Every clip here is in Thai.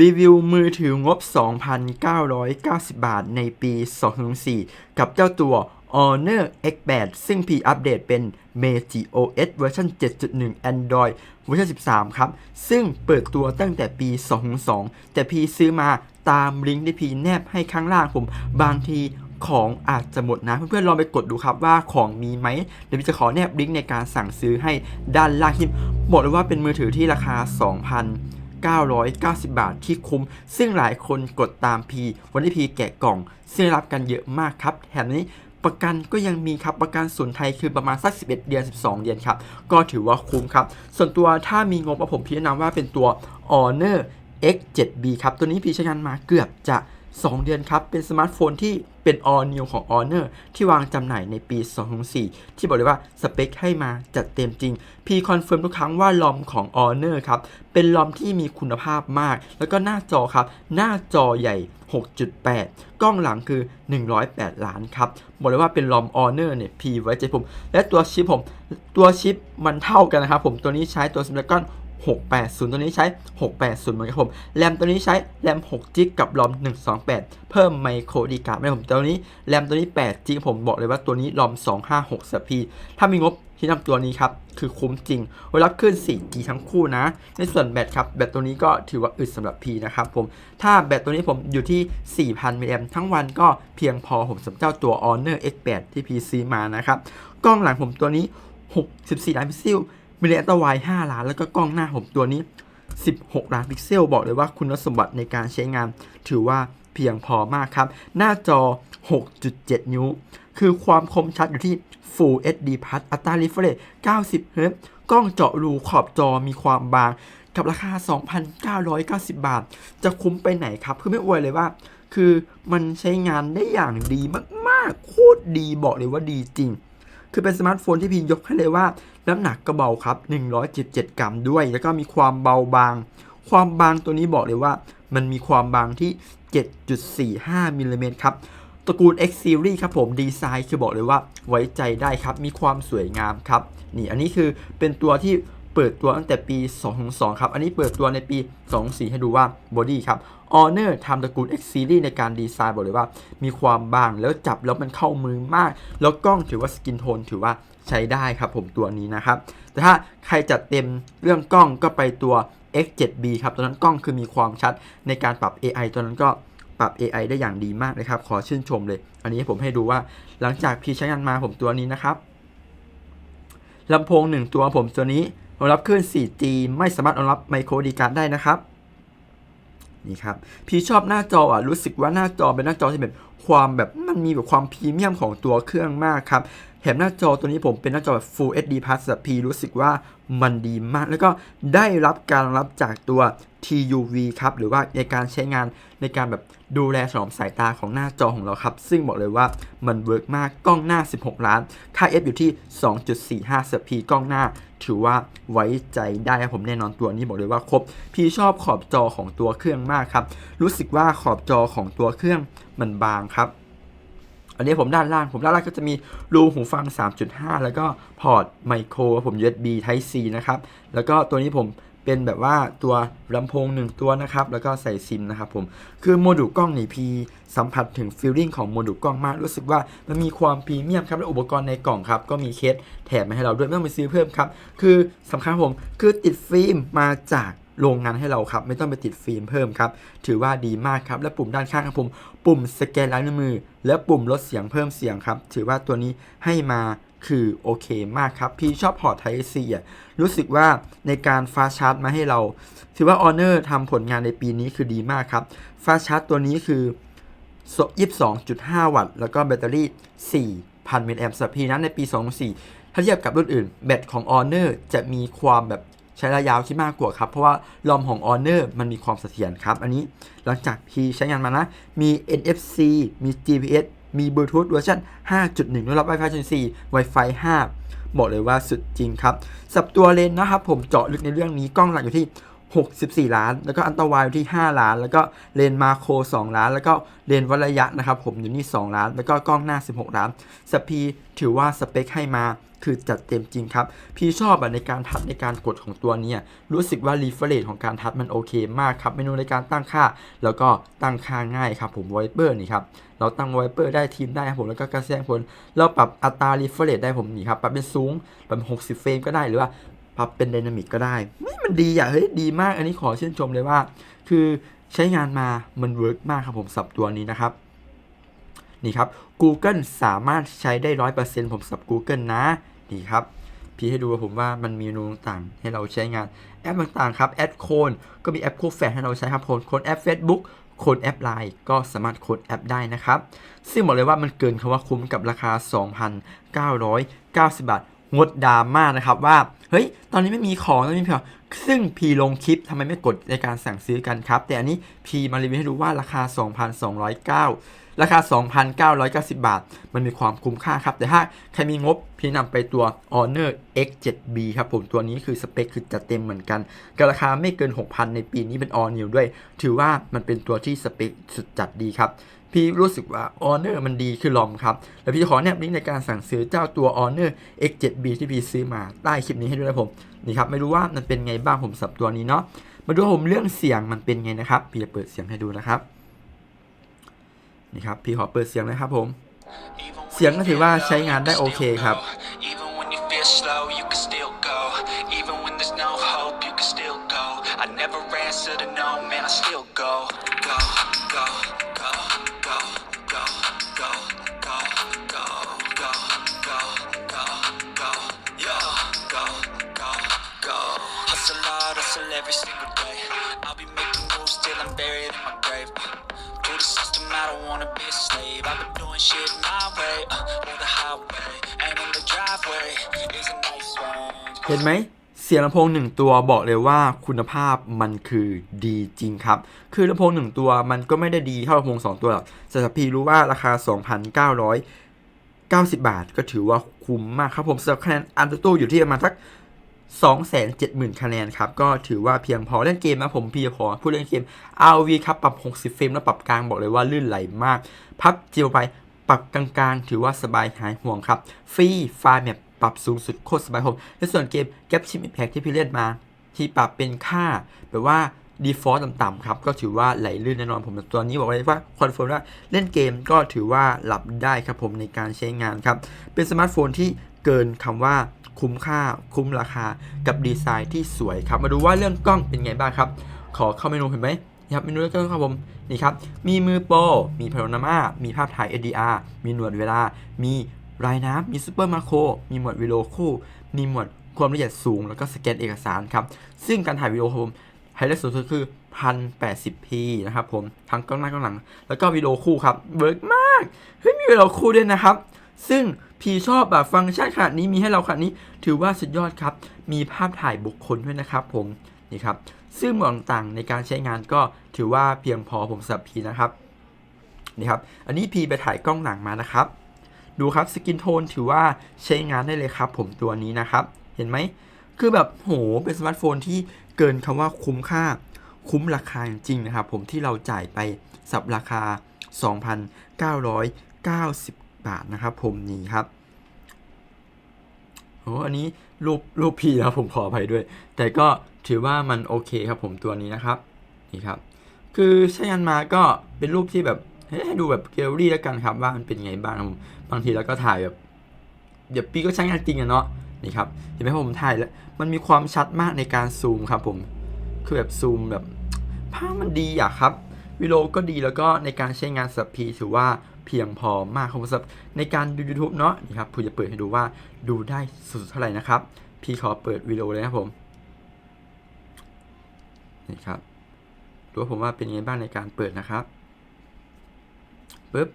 รีวิวมือถืองบ 2,990 บาทในปี 2004 กับเจ้าตัว Honor X8 ซึ่งพีอัปเดตเป็น Meiji OS เวอร์ชัน7.1 Android เวอร์ชัน13 ครับ ซึ่งเปิดตัวตั้งแต่ปี 2002 แต่พีซื้อมาตามลิงก์ที่พีแนบให้ข้างล่างผม บางทีของอาจจะหมดนะ เพื่อนๆลองไปกดดูครับว่าของมีไหมเดี๋ยวพี่จะขอแนบลิงก์ในการสั่งซื้อให้ด้านล่างที่บอกเลยว่าเป็นมือถือที่ราคา 2,000 990 บาทที่คุ้ม ซึ่งหลายคนกดตามพีวันที่พีแกะกล่อง ซึ่งรับกันเยอะมากครับแถมนี้ประกันก็ยังมีครับประกันศูนไทยคือประมาณสัก 11 เดือน 12 เดือนครับ ก็ถือว่าคุ้มครับ ส่วนตัวถ้ามีงบอะผมพี่แนะนำว่าเป็นตัว Honor X7B ครับ ตัวนี้พี่ใช้งานมาเกือบจะ 2 เดือนครับ เป็นสมาร์ทโฟนที่ เป็น all new ของ Honor ที่วางจำหน่ายในปี 2004 ที่บอกเลยว่าสเปคให้มาจัดเต็มจริง พีคอนเฟิร์มทุกครั้งว่าลอมของ Honor ครับ เป็นลอมที่มีคุณภาพมาก แล้วก็หน้าจอครับ หน้าจอใหญ่ 6.8 กล้องหลังคือ 108 ล้านครับ บอกเลยว่าเป็นลอม Honor เนี่ยพีไว้ใจผม และตัวชิปผม ตัวชิปมันเท่ากันนะครับผม ตัวนี้ใช้ตัว Snapdragon 680 ตัวนี้ใช้ 680 เหมือนกันผม แรมตัวนี้ใช้ แรม6 g ิกกับรอม128 เพิ่มไมโครดีการ์ดไม่ผมตัวนี้ แรมตัวนี้8 g ิกผมบอกเลยว่าตัวนี้รอม256สพีถ้ามีงบที่นำตัวนี้ครับ คือคุ้มจริงเวลาขึ้น 4G ทั้งคู่นะ ในส่วนแบตครับ แบตตัวนี้ก็ถือว่าอึดสำหรับพีนะครับผม ถ้าแบตตัวนี้ผมอยู่ที่ 4,000มิลลิแอมทั้งวันก็เพียงพอผมสำหรับเจ้าตัว Honor X8 ที่พีซื้อมานะครับ กล้องหลังผมตัวนี้ 64 ล้านพิกเซล มีเลนส์อัลตร้าไว5ล้าน แล้วก็กล้องหน้าผมตัวนี้ 16 ล้านพิกเซล บอกเลยว่าคุณสมบัติในการใช้งาน ถือว่าเพียงพอมากครับ หน้าจอ 6.7 นิ้ว คือความคมชัดอยู่ที่ Full HD Plus อัตรา refresh 90 Hz กล้องเจาะรูขอบจอมีความบาง กับราคา 2,990 บาท จะคุ้มไปไหนครับ คือไม่อวยเลยว่า คือมันใช้งานได้อย่างดีมาก ๆ โคตรดีบอกเลยว่าดีจริง คือเป็นสมาร์ทโฟนที่พี่ยกให้เลยว่า น้ำหนักก็เบาครับ 177 กรัมด้วย แล้วก็มีความเบาบาง ความบางตัวนี้บอกเลยว่า มันมีความบางที่ 7.45มิลลิเมตรครับตระกูล X Series ครับผมดีไซน์คือบอกเลยว่าไว้ใจได้ครับ มีความสวยงามครับ นี่อันนี้คือเป็นตัวที่ เปิดตัวตั้งแต่ปี 2002 ครับ อันนี้เปิดตัวในปี2004ให้ดูว่าบอดี้ครับ Honor ทำตระกูล X Series ในการดีไซน์บอกเลยว่า มีความบางแล้วจับแล้วมันเข้ามือมาก แล้วกล้องถือว่าสกินโทนถือว่าใช้ได้ครับผมตัวนี้นะครับ แต่ถ้าใครจัดเต็มเรื่องกล้องก็ไปตัว X7B ครับตัวนั้นกล้องคือมีความชัดในการปรับ AI ตัวนั้นก็ปรับ AI ได้อย่างดีมากเลยครับ ขอชื่นชมเลย อันนี้ผมให้ดูว่าหลังจากพี่ใช้งานมาผมตัวนี้นะครับลำโพง 1 ตัวผมตัวนี้ รองรับคลื่น 4G ไม่สามารถรองรับไมโครดีการ์ดได้นะครับนี่ครับพี่ชอบหน้าจออะรู้สึกว่าหน้าจอเป็นหน้าจอที่แบบความแบบมันมีแบบความพรีเมียมของตัวเครื่องมากครับแถมหน้าจอตัวนี้ผมเป็นหน้าจอแบบ Full HD Plus พีรู้สึกว่ามันดีมาก แล้วก็ได้รับการรับจากตัว TUV ครับหรือว่าในการใช้งานในการแบบดูแลสนอมสายตาของหน้าจอของเราครับ ซึ่งบอกเลยว่ามันเวิร์กมากกล้องหน้า 16 ล้าน ค่า f อยู่ที่ 2.45สพีกล้องหน้า ถือว่าไว้ใจได้ครับผมแน่นอนตัวนี้บอกเลยว่าครบ พี่ชอบขอบจอของตัวเครื่องมากครับ รู้สึกว่าขอบจอของตัวเครื่องมันบางครับอันนี้ผมด้านล่างผมด้านล่างก็จะมีรูหูฟัง 3.5 แล้วก็พอร์ตไมโครผม USB Type C นะครับ แล้วก็ตัวนี้ผม เป็นแบบว่าตัวลำโพง 1 ตัวนะครับ แล้วก็ใส่ซิมนะครับผม คือโมดูลกล้องนี่พีสัมผัสถึงฟีลลิ่งของโมดูลกล้องมาก รู้สึกว่ามันมีความพรีเมียมครับ และอุปกรณ์ในกล่องครับ ก็มีเคสแถมมาให้เราด้วย ไม่ต้องไปซื้อเพิ่มครับ คือสำคัญผม คือติดฟิล์มมาจากโรงงานให้เราครับ ไม่ต้องไปติดฟิล์มเพิ่มครับ ถือว่าดีมากครับ และปุ่มด้านข้างครับผม ปุ่มสแกนลายนิ้วมือ และปุ่มลดเสียงเพิ่มเสียงครับ ถือว่าตัวนี้ให้มา คือโอเคมากครับ พี่ชอบพอร์ต Type C อะรู้สึกว่าในการฟาชาร์จมาให้เรา ถือว่า Honor ทำผลงานในปีนี้คือดีมากครับฟาชาร์จตัวนี้คือ 22.5 วัตต์ แล้วก็แบตเตอรี่ 4,000 มิลลิแอมป์สำหรับพีนั้นในปี 2004 ถ้าเทียบกับรุ่นอื่น แบตของ Honor จะมีความแบบใช้ระยะยาวที่มากกว่าครับ เพราะว่าลอมของ Honor มันมีความเสถียรครับ อันนี้หลังจากพีใช้งานมานะ มี NFC มี GPS มีบลูทูธเวอร์ชัน5.1 รองรับ Wi-Fi 4 Wi-Fi 5 บอกเลยว่าสุดจริงครับ สับตัวเลนนะครับผมเจาะลึกในเรื่องนี้กล้องหลักอยู่ที่ 64 ล้าน แล้วก็อันตรายอยู่ที่ 5 ล้าน แล้วก็เลนมาโค 2 ล้าน แล้วก็เลนวัระยะนะครับผมอยู่นี่ 2 ล้าน แล้วก็กล้องหน้า 16 ล้านสปีถือว่าสเปคให้มาคือจัดเต็มจริงครับ พี่ชอบในการทัดในการกดของตัวนี้รู้สึกว่ารีเฟรชของการทัดมันโอเคมากครับเมนูในการตั้งค่า แล้วก็ตั้งค่าง่ายครับผมไวเปอร์นี่ครับเราตั้งไวเปอร์ได้ทีมได้ครับผมแล้วก็กระแสงผลเราปรับอัตรารีเฟรชได้ผมนี่ครับปรับเป็นสูงปรับ 60 เฟรมก็ได้หรือว่า ปรับเป็นไดนามิกก็ได้มันดีอะเฮ้ยดีมาก อันนี้ขอชื่นชมเลยว่า คือใช้งานมามันเวิร์กมากครับผมสับตัวนี้นะครับนี่ครับ Google สามารถใช้ได้ร้อยเปอร์เซ็นต์ผมสับ Google นะนี่ครับพี่ให้ดูว่าผมว่ามันมีเมนูต่างๆ ให้เราใช้งานแอปต่างๆครับแอดโคนก็มีแอปโคแฟให้เราใช้ครับโคนคนแอป Facebook โคนแอป Line ก็สามารถโคนแอปได้นะครับ ซึ่งบอกเลยว่ามันเกินคำว่าคุ้มกับราคา 2,990 บาทงดดราม่านะครับว่า เฮ้ย ตอนนี้ไม่มีของตอนนี้ไม่มียงซึ่งพีลงคลิปทำไมไม่กดในการสั่งซื้อกันครับ แต่อันนี้พีมารีวิวให้ดูว่าราคา 2,209 ราคา 2,990 บาท มันมีความคุ้มค่าครับ แต่ถ้าใครมีงบพี่นำไปตัว Honor X7B ครับผมตัวนี้คือสเปคคือจัดเต็มเหมือนกันกับราคาไม่เกิน 6,000 ในปีนี้เป็น All New ด้วย ถือว่ามันเป็นตัวที่สเปคสุดจัดดีครับพี่รู้สึกว่า Honor มันดีคือลอมครับ แล้วพี่ขอแนบลิงก์ในการสั่งซื้อเจ้าตัว Honor X7B ที่พี่ซื้อมาใต้คลิปนี้ให้ด้วยนะผม นี่ครับ ไม่รู้ว่ามันเป็นไงบ้างผมสับตัวนี้เนาะ มาดูผมเรื่องเสียงมันเป็นไงนะครับ พี่จะเปิดเสียงให้ดูนะครับ นี่ครับพี่ขอเปิดเสียงนะครับผม เสียงก็ถือว่าใช้งานได้โอเคครับ Even when doing shit my way, uh, or the highway. And in the driveway is a nice range. เห็นไหม เสียงลำโพงหนึ่งตัวบอกเลยว่าคุณภาพมันคือดีจริงครับ คือลำโพงหนึ่งตัวมันก็ไม่ได้ดีเท่าลำโพงสองตัวหรอกแต่พี่รู้ว่าราคา 2,990 บาท ก็ถือว่าคุ้มมากครับผมสำหรับคะแนนอันตู้อยู่ที่ประมาณสัก270,000 คะแนนครับ ก็ถือว่าเพียงพอเล่นเกมนะผมพี่ขอพูดเล่นเกม RV ครับ ปรับ 60 เฟรม แล้วปรับกลางบอกเลยว่าลื่นไหลมาก พับจียวไปปรับกลางๆ ถือว่าสบายหายห่วงครับ ฟรีไฟล์แบบปรับสูงสุดโคตรสบายผมในส่วนเกม g a p Chip Impact ที่พี่เล่นมา ที่ปรับเป็นค่าแบบว่า default ต่ำๆครับ ก็ถือว่าไหลลื่นแน่นอนผมตัวนี้บอกเลยว่าคอนเฟิร์มว่าเล่นเกมก็ถือว่าหลับได้ครับผมในการใช้งานครับ เป็นสมาร์ทโฟนที่เกินคำว่าคุ้มค่าคุ้มราคากับดีไซน์ที่สวยครับ มาดูว่าเรื่องกล้องเป็นไงบ้างครับ ขอเข้าเมนูเห็นไหม ครับเมนูเรื่อกล้องครับผมนี่ครับมีมือโปรมีพาโนามามีภาพถ่าย HDR มีหนวดเวลา มีรายน้ำมีซูเปอร์มาโครมีหมวดวิดีโอคู่ มีหมวดความละเอียดสูง แล้วก็สแกนเอกสารครับ ซึ่งการถ่ายวิดีโอครับผมไฮไลท์สุดคือ 1080p นะครับผม ทั้งกล้องหน้ากล้องหลัง แล้วก็วิดีโอคู่ครับเวิร์กมาก เฮ้ย มีวิดีโอคู่ด้วยนะครับ ซึ่งพี่ชอบแบบฟังก์ชันขนาดนี้มีให้เราขนาดนี้ ถือว่าสุดยอดครับ มีภาพถ่ายบุคคลด้วยนะครับผม นี่ครับซึ่งหมวดต่างๆในการใช้งานก็ถือว่าเพียงพอผมสำหรับพีนะครับนี่ครับอันนี้พีไปถ่ายกล้องหลังมานะครับ ดูครับสกินโทนถือว่าใช้งานได้เลยครับ ผมตัวนี้นะครับ เห็นไหมคือแบบโหเป็นสมาร์ทโฟนที่เกินคำว่าคุ้มค่าคุ้มราคาจริงๆนะครับ ผมที่เราจ่ายไปสับราคา 2,990 บาทนะครับผมนี่ครับโอ้อันนี้รูปรูปพีนะผมขออภัยด้วย แต่ก็ ถือว่ามันโอเคครับผมตัวนี้นะครับนี่ครับ คือใช้งานมาก็เป็นรูปที่แบบให้ดูแบบเกลลี่แล้วกันครับ ว่ามันเป็นไงบ้างครับผมบางทีแล้วก็ถ่ายแบบเดี๋ยวปีก็ใช้งานจริงอะเนาะนี่ครับเห็นไหมผมถ่ายแล้วมันมีความชัดมากในการซูมครับผมคือแบบซูมแบบภาพมันดีอะครับวิดีโอก็ดีแล้วก็ในการใช้งานสับพีถือว่าเพียงพอมากครับสำหรับในการดู YouTube เนาะนี่ครับผมจะเปิดให้ดูว่าดูได้สุดเท่าไหร่นะครับ พี่ขอเปิดวิดีโอเลยนะครับผม นี่ครับดูว่าผมว่าเป็นไงบ้างในการเปิดนะครับปึ๊บ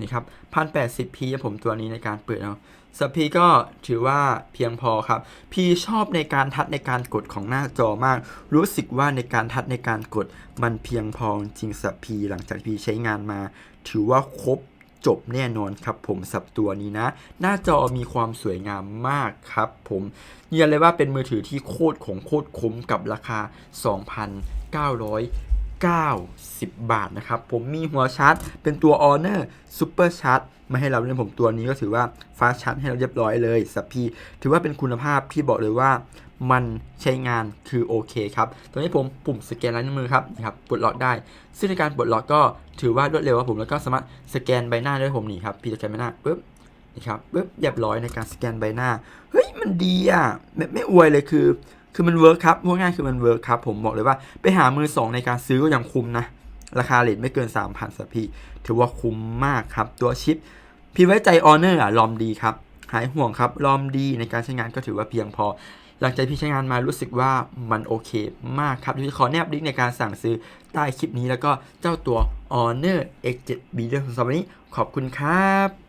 นี่ครับพันแปดสิบพีผมตัวนี้ในการเปิดเนาะสพีก็ถือว่าเพียงพอครับ พีชอบในการทัดในการกดของหน้าจอมาก รู้สึกว่าในการทัดในการกดมันเพียงพอจริงสัพีหลังจากพีใช้งานมา ถือว่าครบ จบแน่นอนครับผมสับตัวนี้นะ หน้าจอมีความสวยงามมากครับผมยืนยันเลยว่าเป็นมือถือที่โคตรของโคตรคุ้มกับราคา 2,990 บาทนะครับ ผมมีหัวชาร์จ เป็นตัว Honor Super Charge มาให้เราเล่นผมตัวนี้ก็ถือว่าฟ้าชาร์จให้เราเรียบร้อยเลยสับพีถือว่าเป็นคุณภาพที่บอกเลยว่า มันใช้งานคือโอเคครับตอนนี้ผมปุ่มสแกนลายนิ้วมือครับนะครับปลดล็อกได้ ซึ่งในการปลดล็อกก็ถือว่ารวดเร็วครับผมแล้วก็สามารถสแกนใบหน้าด้วยผมนี่ครับพี่สแกนใบหน้าปุ๊บนี่ครับปุ๊บเรียบร้อยในการสแกนใบหน้าเฮ้ยมันดีอะไม่ไม่อวยเลยคือ คือมันเวิร์คครับพูดง่ายคือมันเวิร์คครับผมบอกเลยว่าไปหามือสองในการซื้อก็ยังคุ้มนะราคาเลทไม่เกิน 3,000สักพี่ถือว่าคุ้มมากครับตัวชิป พี่ไว้ใจออเนอร์อะลอมดีครับหายห่วงครับลอมดีในการใช้งานก็ถือว่าเพียงพอ หลังจากพี่ใช้งานมารู้สึกว่ามันโอเคมากครับที่ขอแนบลิงก์ในการสั่งซื้อใต้คลิปนี้แล้วก็เจ้าตัว Honor X7 B ด้วยสำหรับวันนี้ขอบคุณครับ